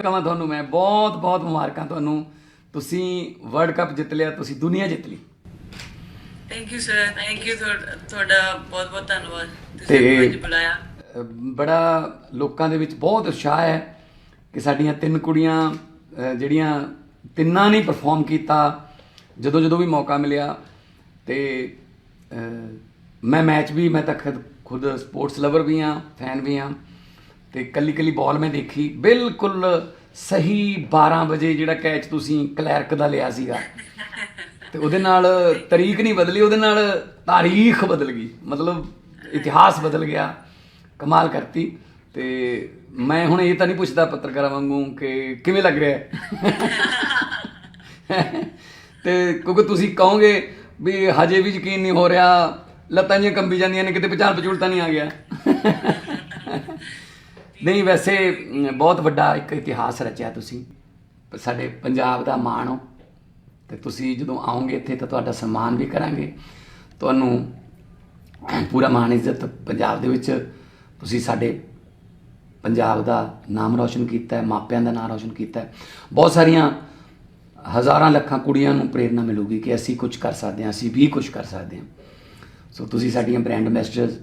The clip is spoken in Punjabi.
ਕਹਾਂ ਤੁਹਾਨੂੰ ਮੈਂ। ਬਹੁਤ ਬਹੁਤ ਮੁਬਾਰਕਾਂ ਤੁਹਾਨੂੰ। ਤੁਸੀਂ ਵਰਲਡ ਕੱਪ ਜਿੱਤ ਲਿਆ ਤੁਸੀਂ ਦੁਨੀਆ ਜਿੱਤ ਲਈ। Thank you sir thank you ਤੁਹਾਡਾ ਬਹੁਤ ਬਹੁਤ ਧੰਨਵਾਦ। ਤੁਸੀਂ ਮੈਨੂੰ ਅੱਜ ਬੁਲਾਇਆ। ਬੜਾ ਲੋਕਾਂ ਦੇ ਵਿੱਚ ਬਹੁਤ ਉਤਸ਼ਾਹ ਹੈ ਕਿ ਸਾਡੀਆਂ ਤਿੰਨ ਕੁੜੀਆਂ ਜਿਹੜੀਆਂ ਤਿੰਨਾਂ ਨੇ ਪਰਫਾਰਮ ਕੀਤਾ ਜਦੋਂ ਜਦੋਂ ਵੀ ਮੌਕਾ ਮਿਲਿਆ। ਤੇ ਮੈਂ ਮੈਚ ਵੀ ਮੈਂ ਤਾਂ ਖੁਦ ਖੁਦ ਸਪੋਰਟਸ ਲਵਰ ਵੀ ਹਾਂ ਫੈਨ ਵੀ ਹਾਂ। ਤੇ ਕੱਲੀ ਕੱਲੀ ਬਾਲ ਮੈਂ ਦੇਖੀ। ਬਿਲਕੁਲ ਸਹੀ 12 ਵਜੇ ਜਿਹੜਾ ਕੈਚ ਤੁਸੀਂ ਕਲੈਰਕ ਦਾ ਲਿਆ ਸੀਗਾ। ਤੇ ਉਹਦੇ ਨਾਲ ਤਰੀਕ ਨਹੀਂ ਬਦਲੀ, ਉਹਦੇ ਨਾਲ ਤਾਰੀਖ ਬਦਲ ਗਈ। ਮਤਲਬ ਇਤਿਹਾਸ ਬਦਲ ਗਿਆ। ਕਮਾਲ ਕਰਤੀ। ਤੇ ਮੈਂ ਹੁਣ ਇਹ ਤਾਂ ਨਹੀਂ ਪੁੱਛਦਾ ਪੱਤਰਕਾਰਾਂ ਵਾਂਗੂ ਕਿ ਕਿਵੇਂ ਲੱਗ ਰਿਹਾ ਹੈ? ਤੇ ਕਿਉਂਕਿ ਤੁਸੀਂ ਕਹੋਗੇ ਵੀ ਹਜੇ ਵੀ ਯਕੀਨ ਨਹੀਂ ਹੋ ਰਿਹਾ, ਲੱਤਾਂ ਜਿਹੀਆਂ ਕੰਬੀ ਜਾਂਦੀਆਂ ਨੇ, ਕਿਤੇ ਪਛਾਣ ਪਛੂਣ ਤਾਂ ਨਹੀਂ ਆ ਗਿਆ। ਨਹੀਂ, ਵੈਸੇ ਬਹੁਤ ਵੱਡਾ ਇੱਕ ਇਤਿਹਾਸ ਰਚਿਆ ਤੁਸੀਂ। ਸਾਡੇ ਪੰਜਾਬ ਦਾ ਮਾਣ ਹੋ। ਤੇ ਤੁਸੀਂ ਜਦੋਂ ਆਓਗੇ ਇੱਥੇ ਤਾਂ ਤੁਹਾਡਾ ਸਨਮਾਨ ਵੀ ਕਰਾਂਗੇ। ਤੁਹਾਨੂੰ ਪੂਰਾ ਮਾਣ, ਇੱਜ਼ਤ ਪੰਜਾਬ ਦੇ ਵਿੱਚ ਤੁਸੀਂ ਸਾਡੇ ਪੰਜਾਬ ਦਾ ਨਾਮ ਰੌਸ਼ਨ ਕੀਤਾ ਹੈ, ਮਾਪਿਆਂ ਦਾ ਨਾਮ ਰੌਸ਼ਨ ਕੀਤਾ ਹੈ। ਬਹੁਤ ਸਾਰੀਆਂ ਹਜ਼ਾਰਾਂ ਲੱਖਾਂ ਕੁੜੀਆਂ ਨੂੰ ਪ੍ਰੇਰਣਾ ਮਿਲੂਗੀ ਕਿ ਅਸੀਂ ਕੁਝ ਕਰ ਸਕਦੇ ਹਾਂ, ਅਸੀਂ ਵੀ ਕੁਝ ਕਰ ਸਕਦੇ ਹਾਂ। ਸੋ ਤੁਸੀਂ ਸਾਡੀਆਂ ਬ੍ਰਾਂਡ ਐਂਬੈਸਡਰਸ